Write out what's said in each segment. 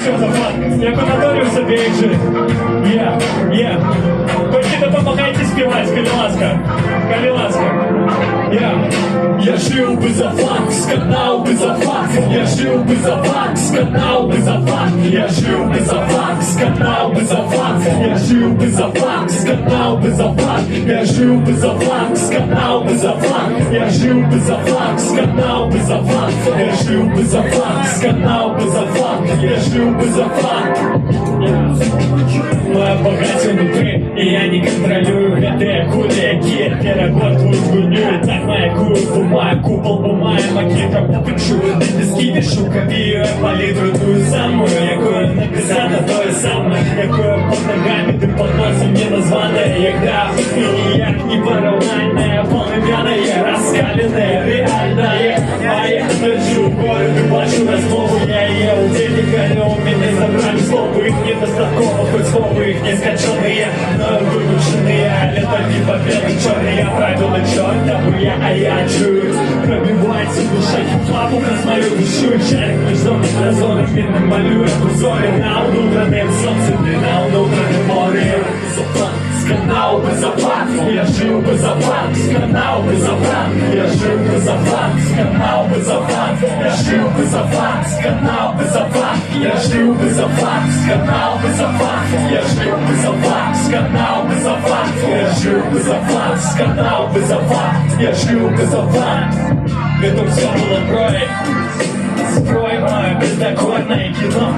Що за факт? Я понадорив собі як жити. Є, є. Тільки допомагайте співати, коли ласка. Коли ласка. Я. Я жил бы за факт, сканал бы за факт Я жил бы за факт, сканал бы за факт Я жил бы за факт, сканал бы за факт Я жил бы за факт, сканал бы за факт Я жил бы за факт, сканал бы за факт Я жил бы за факт, сканал бы за факт Я жил бы за факт, сканал бы за факт Я жил бы за факт Моя багаття внутри, і я не контролюю Гэтыя кулі, якія перагортваюць гульню І так маякую, бумаю, купол бумаю Макета попычу, дыски вішу Копію палітру тую самую Якою написано тое самое Якое под ногами ты под носом не названое Ягда і ніяк не параўнальная Полымяная, раскаленная, реальная А я держу город и бачу размову Я є у денег, але у мене забрали слово Их недостатково, хоть не скачанные Но выбушенные, але только победы черные пройду на чертову я, а чую Пробивается душа раз мою душу Шарик между разорами, намалюю узоры На внутреннем солнце, на внутреннем море Сканал бы за факт, я жил бы за факт Сканал бы за факт, я жил бы за факт Сканал бы за факт, я жил бы за факт Сканал бы за факт, я жил бы за факт Сканал бы за факт, я жил бы за факт Сканал бы за факт, я жил бы за факт Сканал бы за факт, я жил бы за факт Это все было крови Скрой мое кино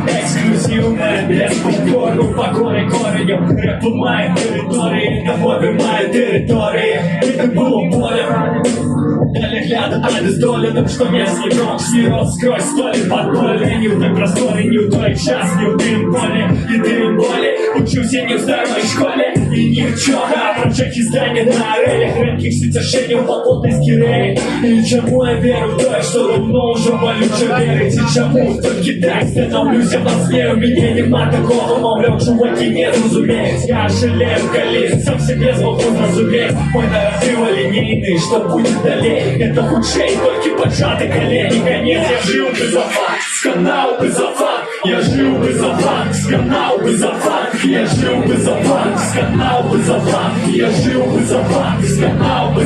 Эксклюзивное, без покору Покоры коренем. Рэп моей территории Тобой моей территории. Это было полем Далее гляда обездоленным, что местный бронкс Не рос сквозь столи подполье Не в той просторе, не в той час Не в тым поле, и тым более Учусь я не в старой школе И ни в чём. А прочек издания на орелях Редких сетяшений в плотной скирее И чему я верю то, что давно уже болюче верить? И чему только так становлюсь я во сне? У меня нема такого, мовляв, чуваки не разумеют Я жалею колись, сам себе смогу разуметь. Мой нарратив линейный, что будет далее? Это худшей, только поджатый колени. Конец, я жил факт, Сканал бы за факт, я жил бы за факт Сканал бы за факт, я жил бы за факт Сканал бы за факт, я жил бы за факт Сканал бы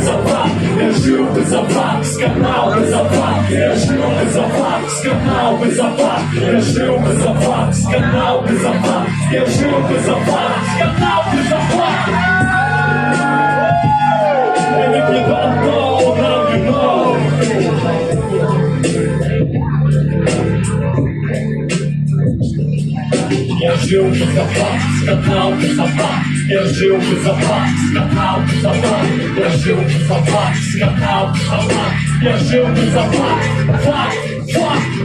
за факт, я жил бы за факт Сканал бы за факт, я жил бы за факт Сканал Я жил факт, сканал бы за факт Я жил факт, сканал бы за факт Я жил факт, сканал бы за факт Я жил бы за факт, факт